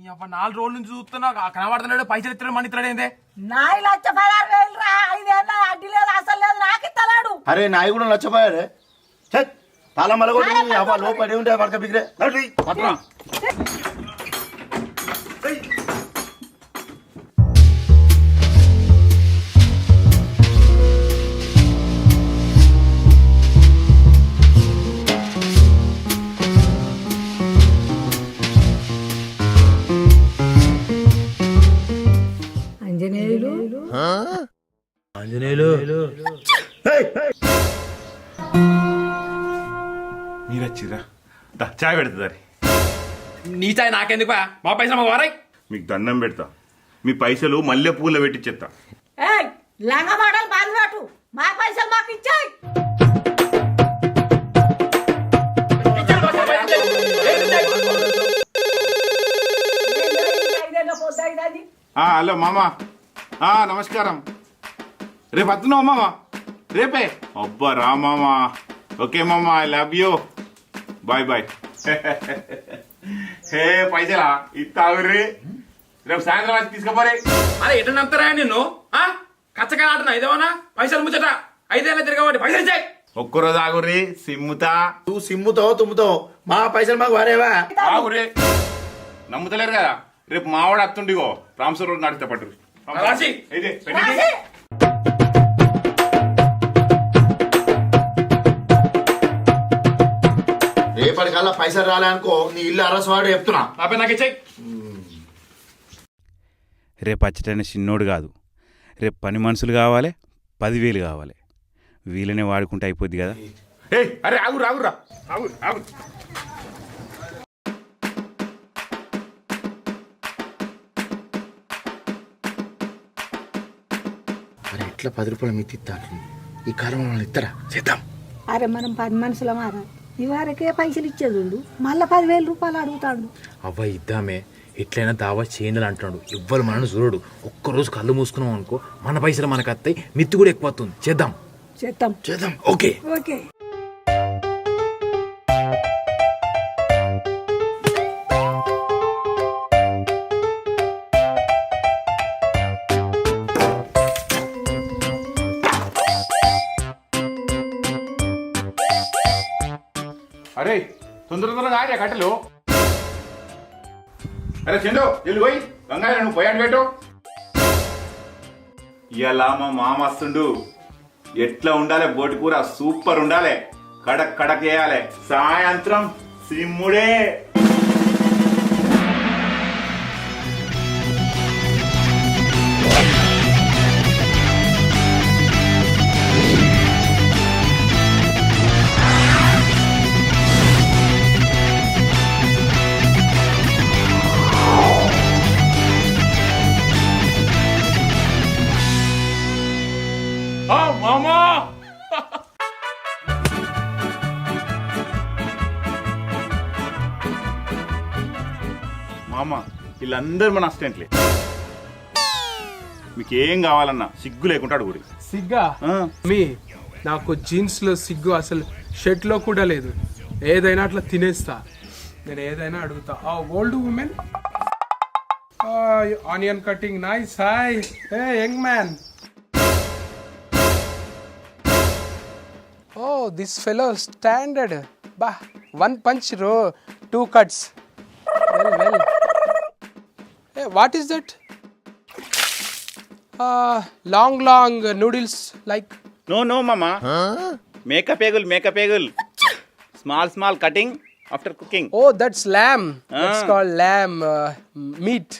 నీ అవ్వ నాలుగు రోజుల నుంచి చూస్తున్నా కనబడుతున్నాడు పైసలు ఇస్తున్నాడు మనీ ఇస్తున్నాడు ఏందే? నాయి లక్ష పదహారు వేలు రా ఐదేళ్ళ అడ్డి లేదు అసలు లేదు నాకు ఇస్తలేడు. అరే నాయి కూడా నచ్చపోయారే చెక్ తాళం మలగొట్టి అవ్వ లోపడి ఉంటే పడక బిగిరే. నడ్రి. ఏయ్. మీరు వచ్చిరా దా చాయ్ పెడుతుంది నీ చాయ్ నాకెందుకు బా? మా పైసలు మాకు వారాయి. మీకు దండం పెడతా. మీ పైసలు మల్లె పూల పెట్టిచ్చేస్తా. ఏయ్ లంగ మాటలు బాధ పెట్టు మా పైసలు మాకు ఇచ్చాయి. హలో మామ. ఆ, నమస్కారం. రేపు వస్తున్నావు మామ? రేపే? అబ్బా రా మామ. ఓకే మామ I love you bye bye hey పైసలా ఇస్తావురి రేపు సాయంత్రం వచ్చి తీసుకుపోరే. అరే ఎట్లా నమ్ముతారా నిన్ను? ఆ? కచ్చగా ఆడుతున్నా ఇదేమన్నా? పైసలు ముచ్చట. ఐదేళ్ళ తిరగబట్టి పైసలు ఇచ్చాయి ఒక్కరోజు ఆగురి సిమ్ముతా. నువ్వు సిమ్ముతో తుమ్ముతో మా పైసలు మాకు వారేవా? ఆగురే నమ్ముతలేరు కదా? రేపు మావాడు అత్తుండిగో రామసర్ రోడ్ నడితే పట్టు. రాసి. అయితే పైసలు రాలే అనుకో నీ ఇల్లు అరసవాడు చెప్తున్నా. అబ్బాయి నాకు ఇచ్చాయి రేపు అచ్చటైన చిన్నోడు కాదు. రేపు పని మనుషులు కావాలి పదివేలు కావాలి. వీళ్ళనే వాడుకుంటే అయిపోద్ది కదా. ఏయ్ అరే ఆగురు ఆగురా ఆగు ఆగు అరే ఎట్లా పది రూపాయలు మిత్తి ఇస్తాను ఈ కాలం వాళ్ళు ఇస్తారా చేద్దాం. అరే మనం పది మనుషుల మారా ఇవరకే పైసలు ఇచ్చేదుండు మళ్ళా పదివేల రూపాయలు అడుగుతాడు. అవ్వ ఇద్దామే. ఎట్లయినా దావా చేయాలి అంటున్నాడు. ఎవ్వరు మనను చూడడు. ఒక్కరోజు కళ్ళు మూసుకున్నాం అనుకో మన పైసలు మనకు వస్తాయి. మిత్తి కూడా ఎక్కువ వస్తుంది. చేద్దాం. చేద్దాం. చేద్దాం. ఓకే. ఓకే. అరే తొందర తొందరగా ఆడే కట్టలు. అరే చందు వెళ్ళి పోయి. గంగాయ నువ్వు పోయాడు పెట్టు. ఇలా మా మామ వస్తుండు. ఎట్లా ఉండాలి బోటి కూర? సూపర్ ఉండాలి. కడక్ కడక్ వేయాలి. సాయంత్రం సిమ్ముడే. వీళ్ళందరూ మన అసిస్టెంట్లే. మీకు ఏం కావాలన్నా సిగ్గు లేకుండా అడుగురి సిగ్గా? ఆ, మీ నాకు జీన్స్లో సిగ్గు అసలు షర్ట్లో కూడా లేదు. ఏదైనా అట్లా తినేస్తా. నేను ఏదైనా అడుగుతా. ఆ old women onion cutting nice hi a young man oh this fellow standard బా one punch row two cuts well well what is that long long noodles like no no మామ makeup eagle makeup eagle small small cutting after cooking Oh, that's lamb. That's Ah. called lamb uh, meat.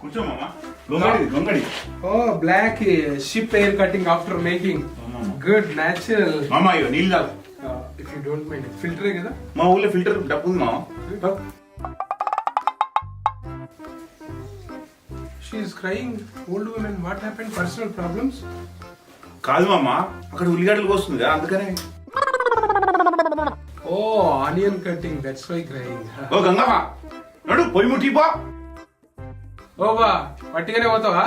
కూర్చో మామ గొంగడి గొంగడి Oh, black uh, sheep hair cutting after making. Good, natural. మామ అయ్యో నీళ్ళు Uh, if you don't mind, filter కదా? మా ఊళ్ళో filter డబ్బు ఉంది మామ She is crying. Old woman, what happened? Personal problems? కాదు మామ అక్కడ ఉల్లిగడ్డలు వస్తుంది అందుకనే Oh, onion cutting. That's why crying. ఓ గంగమ్మ నడు పొయ్యి ముట్టిపో ఓ బా పట్టిగానే పోతావా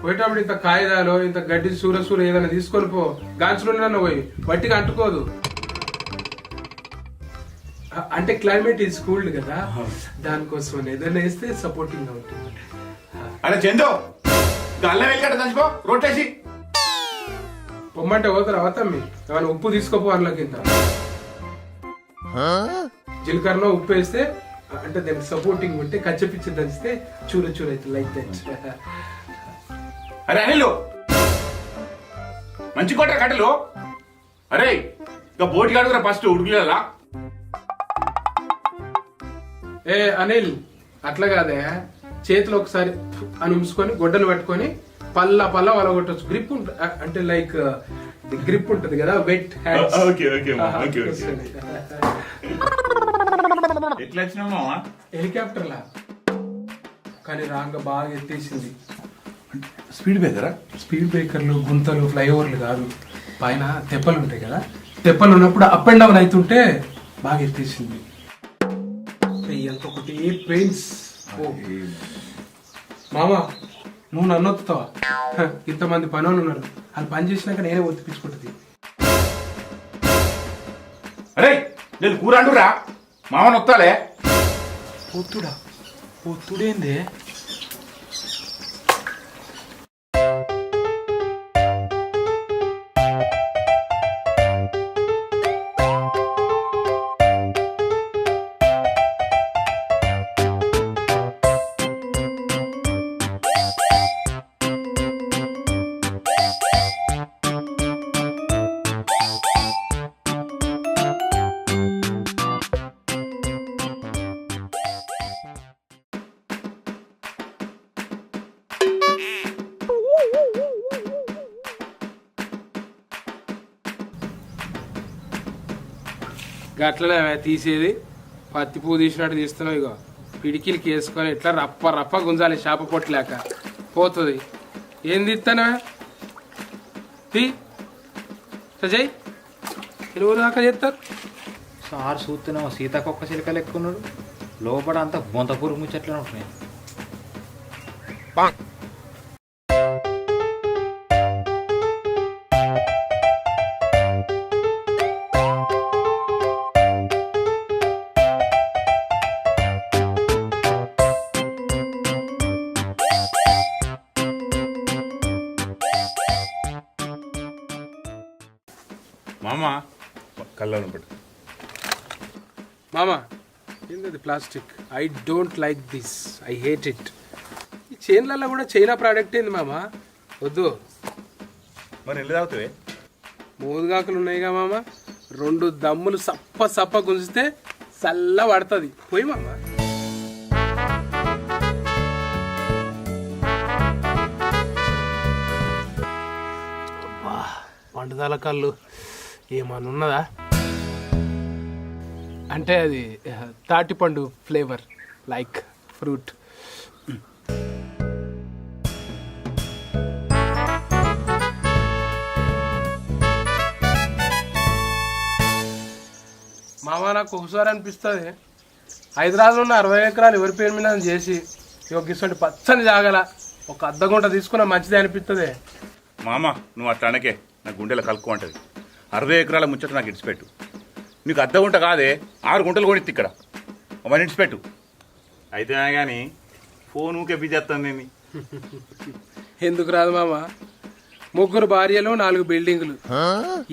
పోయేటప్పుడు ఇంత కాగితాలు ఇంత గడ్డి సూర సూర ఏదైనా తీసుకొని పో గాంచులో పోయి వట్టిగా అంటుకోదు అంటే క్లైమేట్ ఈజ్ కూల్డ్ కదా దానికోసం ఏదైనా వేస్తే సపోర్టింగ్ ఉంటుంది అరే చందు అల్లం వెళ్ళి దంచుకో రొట్టేసి పొమ్మంటే పోతారు అవతమ్మి ఏమైనా ఉప్పు తీసుకోపో అందులో కింద జీలకర్రలో ఉప్పు వేస్తే అంటే దానికి సపోర్టింగ్ ఉంటే కచ్చపిచ్చి దంచితే చూర చూర అయితే లైక్ అరే అనిల్ మంచి కొట్ట కట్టలు. అరే ఇక బోటి కడుగురా ఫస్ట్ ఉడుకులేదా ఏ అనిల్ అట్లా కాదే. చేతిలో ఒకసారి అని ఉంచుకొని గొడ్డలు పట్టుకొని పల్ల పల్ల వలగొట్టచ్చు. గ్రిప్ ఉంటుంది అంటే లైక్ గ్రిప్ ఉంటుంది కదా వెట్ హెలికాప్టర్ లా. కానీ రాంగ బాగా ఎత్తేసింది. స్పీడ్ బేదరా స్పీడ్ బ్రేకర్లు గుంతలు ఫ్లైఓవర్లు కాదు. పైన తెప్పలు ఉంటాయి కదా తెప్పలు ఉన్నప్పుడు అప్ అండ్ డౌన్ అవుతుంటే బాగా ఎత్తేసింది. ఎంత ఒకటి పెయిన్స్ మామ నువ్వు నన్ను ఒత్తుతావా? హ, ఇంతమంది పని వాళ్ళు ఉన్నారు వాళ్ళు పని చేసినాక నేనే ఒత్తిపించుకుంటుంది అరే నేను కూర అంటురా మామని వస్తాలే పొత్తుడా పొత్తుడేందే గట్లనే తీసేది. పత్తి పువ్వు తీసినట్టు తీస్తున్నావు ఇగో. పిడికిలకి వేసుకొని ఇట్లా రప్ప రప్ప గుంజాలి చేప పొట్టలేక పోతుంది. ఏం తీస్తానా తీ. సజయ్ ఎరువురు దాకా చేస్తారు? సార్ చూస్తున్నావు సీతాకొక్క చిలుక లెక్కున్నాడు లోపల అంతా బొంతపూరు ముచ్చట్లనే ఉంటున్నాయి. మామ. కళ్ళను పెట్టు. మామా ఏంటది plastic? I don't like this I hate it ఈ చైన్లలో కూడా చైనా ప్రోడక్ట్ ఏంది మామా? వద్దు. మరి ఎల్లు తాగుతావే మోదుగాకులు ఉన్నాయిగా మామ. రెండు దమ్ములు సప్ప సప్ప గుంజితే చల్ల పడుతుంది. పోయి మామ. పండుదల కళ్ళు. ఏమన్నా ఉన్నదా అంటే అది తాటిపండు ఫ్లేవర్ లైక్ ఫ్రూట్. మామ నాకు ఒకసారి అనిపిస్తుంది. హైదరాబాద్లో ఉన్న అరవై ఎకరాలు ఎవరి పేరు మీద చేసి ఒక ఇటువంటి పచ్చని జాగల ఒక అర్ధ గుంట తీసుకున్న మంచిది అనిపిస్తుంది మామ నువ్వు అట్లా అనకే నా గుండెలో కలుక్కో అంటది అరవై ఎకరాల ముచ్చట నాకు ఇడిచిపెట్టు. నీకు అర్ధ గుంట కాదే ఆరు గుంటలు కొనిత్తి ఇక్కడ. అవన్నీ ఇడిచిపెట్టు. అయితే కానీ ఫోన్ ఊకే బిజీ వస్తుంది నేను. ఎందుకు రాదు మామ? ముగ్గురు భార్యలు నాలుగు బిల్డింగులు.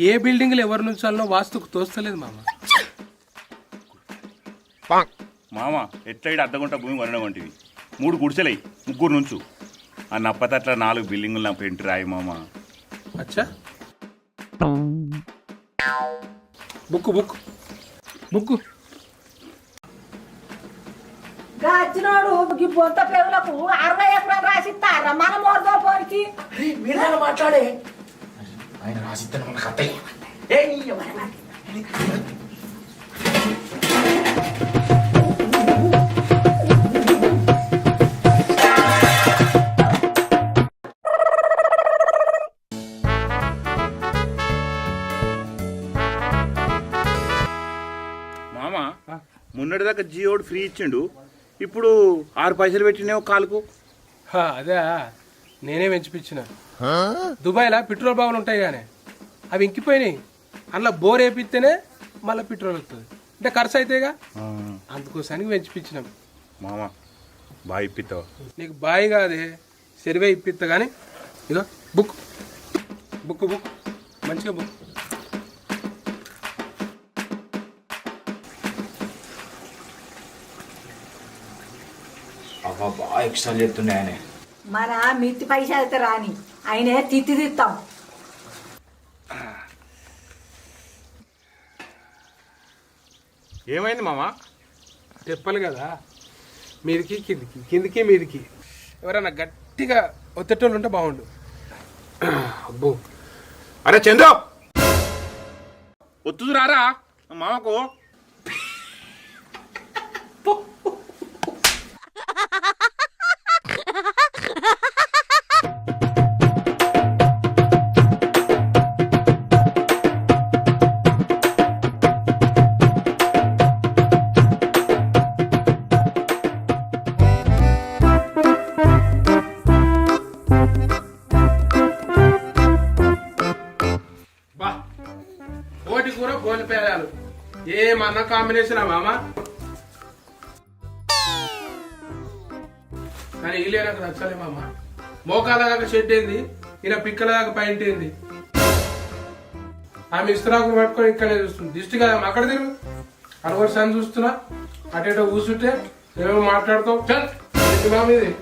ఏ బిల్డింగులు ఎవరి నుంచాలనో వాస్తుకు తోస్తలేదు మామ. మామ ఎట్లా ఇటు అర్ధ గుంట భూమి కొనడం వంటివి? మూడు గుడిసెలయి ముగ్గురు నుంచు. ఆ నప్పతట్ల నాలుగు బిల్డింగులు నా పెంటి రాయి మామ. అచ్చా. బుక్ బుక్ బుక్ గచ్చినోడు ఈ బొంత పేరులకు అరవై ఎకరాలు రాసిస్తారా? మన మోర్దో పోరికి. ఆయన రాసిద్దాను మనకు అత్తయ్య మొన్నటిదాకా జియోడు ఫ్రీ ఇచ్చిండు. ఇప్పుడు ఆరు పైసలు పెట్టినేమో కాలుకు. హా, అదే నేనే పెంచిపించిన దుబాయ్లో పెట్రోల్ బావులు ఉంటాయి కానీ అవి ఇంకిపోయినాయి. అందులో బోర్ వేపిస్తేనే మళ్ళీ పెట్రోల్ వస్తుంది అంటే ఖర్చు అవుతాయిగా అందుకోసానికి పెంచిపించినాం మామ బాగా ఇప్పిస్తావా నీకు బాయి కాదే సరివే ఇప్పిస్తా కానీ ఇదో బుక్. Book book. మంచిగా బుక్. బాగా ఎక్స్ట్రా చెప్తుండే ఆయన మన మిత్తి పైసలు అయితే రాని. ఆయనే తిత్తి తిత్తాం. ఏమైంది మామ? చెప్పాలి కదా. మీదికి కిందికి కిందికి మీదికి. ఎవరైనా గట్టిగా ఒత్తేటోళ్ళు ఉంటే బాగుండు. అబ్బో. అరే చందు! ఒత్తుదు రారా మామకు ఏమన్నా కాంబినేషన్ మామ? కానీ ఇల్లే నాకు నచ్చలే మామ. మోకాల దాకా షెడ్ ఏంది? ఇలా పిక్కల దాకా పైంట్ ఏంది? ఆమె ఇస్తరాకులు పట్టుకొని ఇక్కడే చూస్తుంది. దిష్టి కదా అక్కడ తిరుగు. అరవరు సార్లు చూస్తున్నా. ఇటు కూర్చుంటే ఏమో మాట్లాడుతావు. చల్! ఏంటి మామ ఇది?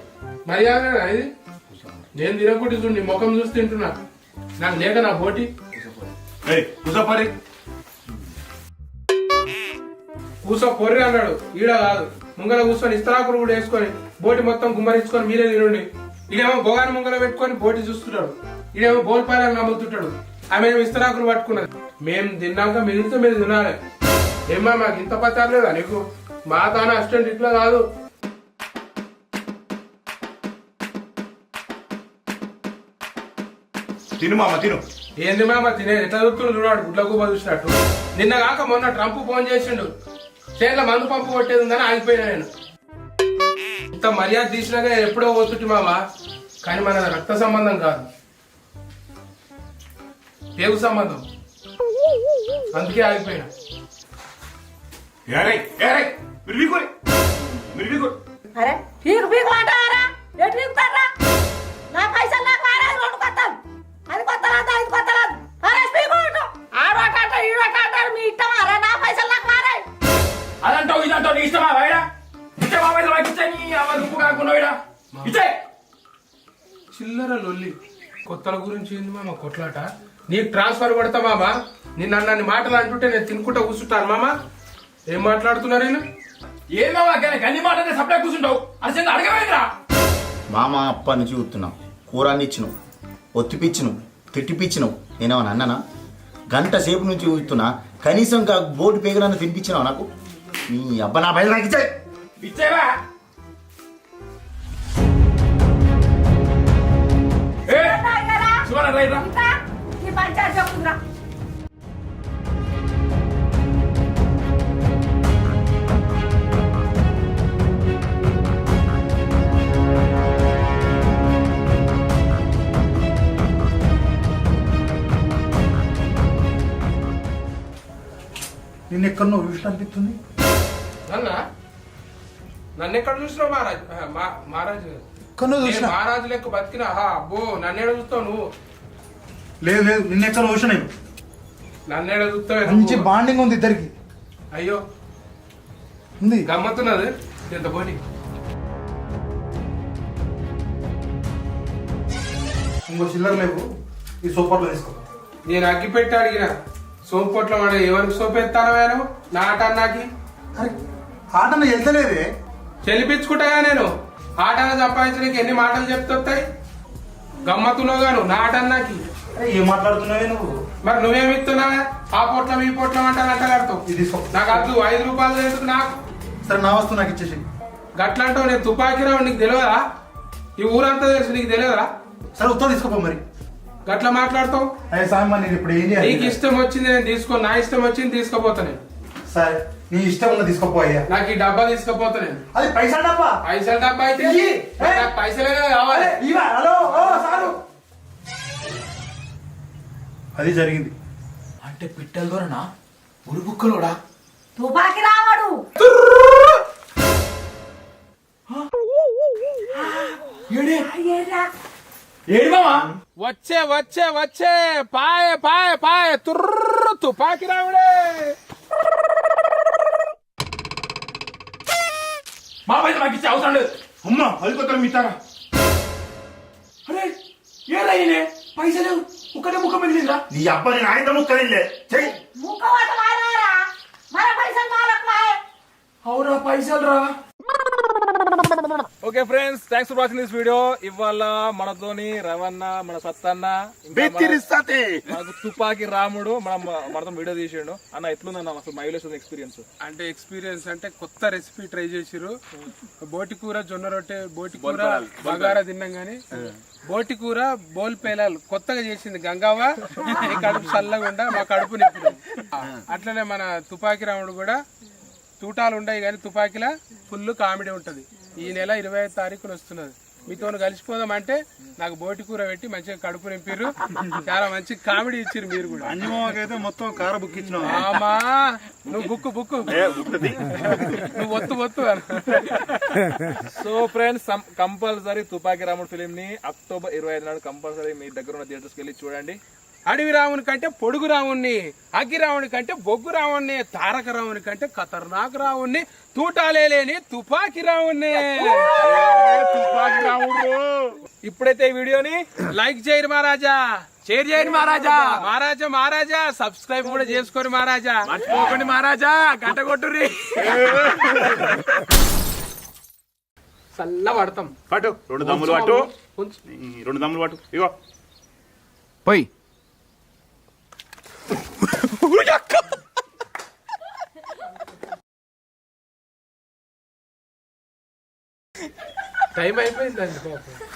మర్యాద ఇది? నేను తినకుండా చూడు నీ ముఖం చూసి తింటున్నా. నాకు లేక నా పోటీ. కూసపరి కూసో పొర్రి అన్నాడు. ఈడ కాదు. ముంగల కూర్చొని ఇస్తరాకులు కూడా వేసుకొని బోటి మొత్తం గుమ్మరించుకొని మీరే తినండి. ఈడేమో బొగాని ముంగల పెట్టుకొని బోటి చూస్తున్నాడు. ఈడేమో బోల్పాయలు నమ్ముతుంటాడు. ఆమె ఇస్తరాకులు పట్టుకున్నది. మేము తిన్నాక మిగిలితే మీరు తినాలి. ఏమ్మా మాకు ఇంత పత్తారు లేదా నీకు? మా తాన అసిస్టెంట్ ఇట్లా కాదు. తిను మామ తిను. ఏంది మామ తినేది ఎట్లా చూస్తున్నాడు చూడాడు గుడ్ల గుబ్బ చూసినట్టు. నిన్న కాక మొన్న ట్రంప్ ఫోన్ చేసిండు. చేతిలో మందు పంపు కొట్టేది ఉందని ఆగిపోయినా నేను. ఇంత మర్యాద తీసినాక ఎప్పుడో పోతుంటి మామ. కానీ మన రక్త సంబంధం కాదు. పేగు సంబంధం. అందుకే ఆగిపోయినా. ఏరై ఏరై అరే పీకు పీకు అంటారా ఎటు పీకుతారా నా పైసలు నాకు రెండు అది. అరే పీకు అంటారు మీ ఇష్టం అరే నా పైసలు అదంటావు ఇదంటావు నీ ఇష్టమా వాయిడా ఇచ్చే మా ఇచ్చే నీ అవ్వ నువ్వు కాకుండా ఇచ్చే! చిల్లర లొల్లి కొత్తల గురించి ఏంది మామ కొట్లాట? నీకు ట్రాన్స్ఫర్ పడతా మామ? నిన్న నన్ను మాటలు అంటుంటే నేను తినుకుంటా కూర్చుంటాను మామ. ఏం మాట్లాడుతున్నారు ఈయన? ఏందమ్మా కానీ గన్ని మాట సప్లై కూర్చుంటావు. అది చెంది అడగవేంద్రా? మామ అప్ప నుంచి చూస్తున్నాం. కూరని ఇచ్చినావు ఒత్తిపిచ్చిను తిట్టిపిచ్చినావు నేనేమన్నా అన్నానా? గంట సేపు నుంచి చూస్తున్నా. కనీసం బోటు పేగులన్న తినిపించినావు నాకు? నీ అబ్బా నా బయలు నాకు ఇచ్చాయి ఇచ్చేవా? ఏ? సుమన రైట్ రా ఈ పంచాయతీ చెప్పుకుందా నిన్న ఎక్కడో విషయం అనిపిస్తుంది చూసినావు మహారాజ్? మహారాజ్. ఎక్కడో నేను చూసిన? మహారాజు లెక్క బతికినా. అబ్బో నన్నేడ చూస్తావు నువ్వు? లేదు లేదు నిన్న ఎక్కడో చూసిన నేను. నన్నేడ చూస్తావు? మంచి? బాండింగ్ ఉంది ఇద్దరికి. అయ్యో. ఉంది. గమ్మత్తున్నది. ఎంత పోనీ. ఇంకో చిల్లర లేవు. ఈ సూపర్లో తీసుకో నేను అగ్గి పెట్టి అడిగిన. సోపు పొట్ల వాడు ఎవరికి సోపు ఎత్తాను నేను నా ఆట అన్నాకి. అరే ఆట నాకు వెళ్తలేదే. చెల్లిపించుకుంటాగా నేను. ఆటను సంపాదించడానికి ఎన్ని మాటలు చెప్తాయి గమ్మత్తున్నావు గాను నా ఆట అరే ఏం మాట్లాడుతున్నావే నువ్వు? మరి నువ్వేమి ఇస్తున్నావా? ఆ పొట్లం ఈ పొట్లం అంటే అంటగడతావు ఇది తీసుకో నాకు అద్దు ఐదు రూపాయలు ఎందుకు నాకు? సరే నా వస్తువు నాకు ఇచ్చేసి గట్లంటావు నేను తుపాకీ రావు నీకు తెలియదా? ఈ ఊరంతా తెలుసు నీకు తెలియదా? సరే ఉత్తరం తీసుకోపో మరి. గట్ల మాట్లాడతావు? సాయం ఇప్పుడు ఏం నీకు ఇష్టం వచ్చింది నేను తీసుకో నా ఇష్టం వచ్చింది తీసుకుపోతా నేను. సరే. నీ ఇష్టం ఉన్న తీసుకోపో అయ్యా. నాకు ఈ డబ్బా తీసుకుపోతా నేను. అది పైసా డబ్బా. పైసలు డబ్బా అయితే ఇయ్యి. నాకు పైసలే కదా కావాలి. అరే, ఇవా హలో ఓ సారు. అది జరిగింది. అంటే పిట్టల ద్వారానా ఉరుబుక్కలోడా తుపాకి రావడు. ఏడి? ఏరా ఏడి మామా? వచ్చే వచ్చే వచ్చే. పాయ పాయ పాయ. తుర్రు తుపాకి రావుడే. మా పైసలు మాకు ఇచ్చే అవసరం లేదు. అమ్మ అది కొత్త మిత్తారా అరే ఏదైనా పైసలు ఒక్కటే ముఖం మిగిలిందా నీ అబ్బాయి నేను ఆయన ముక్కదిలే చెయ్యి. ముక్కవట వాడారా మన పైసలు వాయ్. అవురా పైసలు రా. Okay friends thanks for watching this video ఇవాళ మనతోని రవణ మన సత్తన్న మనకు తుపాకి రాముడు మనం మనతో వీడియో తీసిండు. అన్న ఎట్లుందన్న అసలు మైలేజ్ ఎక్స్పీరియన్స్ అంటే ఎక్స్పీరియన్స్ అంటే కొత్త రెసిపీ ట్రై చేసిరు బోటి కూర జొన్న రొట్టె బోటి కూర బగారా తిన్నాం గానీ బోటి కూర బోల్ పేలాలు కొత్తగా చేసింది గంగావ కడుపు చల్లగుండా మా కడుపు నింపుతుంది అట్లనే మన తుపాకి రాముడు కూడా తూటాలు ఉన్నాయి కానీ తుపాకీలా ఫుల్ కామెడీ ఉంటది. ఈ నెల ఇరవై ఐదు తారీఖున వస్తున్నది. మీతో కలిసిపోదాం అంటే నాకు బోటి కూర పెట్టి మంచిగా కడుపు నింపిర్రు. చాలా మంచి కామెడీ ఇచ్చిర్రు మీరు కూడా. అంజమాకైతే మొత్తం కార బుక్ ఇచ్చినావు ఆమా నువ్వు బుక్కు బుక్కు నువ్వు ఒత్తు ఒత్తు సో ఫ్రెండ్స్ కంపల్సరీ తుపాకి రాముడు ఫిలిం ని అక్టోబర్ ఇరవై ఐదు నాడు కంపల్సరీ మీ దగ్గర ఉన్న థియేటర్స్కి వెళ్ళి చూడండి. అడవి రావుని కంటే పొడుగు రావుణ్ణి అగ్గి రావుని కంటే బొగ్గు రావుణ్ణి తారక రావుని కంటే ఖతర్నాక్ రావుణ్ణి తూటాలే లేని తుపాకి రావుణ్ణి తుపాకి రాముడు. ఇప్పుడైతే ఈ వీడియోని లైక్ చేయరు మహారాజా. షేర్ చేయండి మహారాజా. మహారాజా మహారాజా సబ్స్క్రైబ్ కూడా చేసుకోరు మహారాజా. మర్చిపోకండి మహారాజా గంట కొట్టుర్రి. చల్ల పడతాం. పట్టు. రెండు దమ్ములు పట్టు. రెండు దమ్ములు పట్టు. ఇగో. పోయి. టైం అయిపోయిందండి పాపం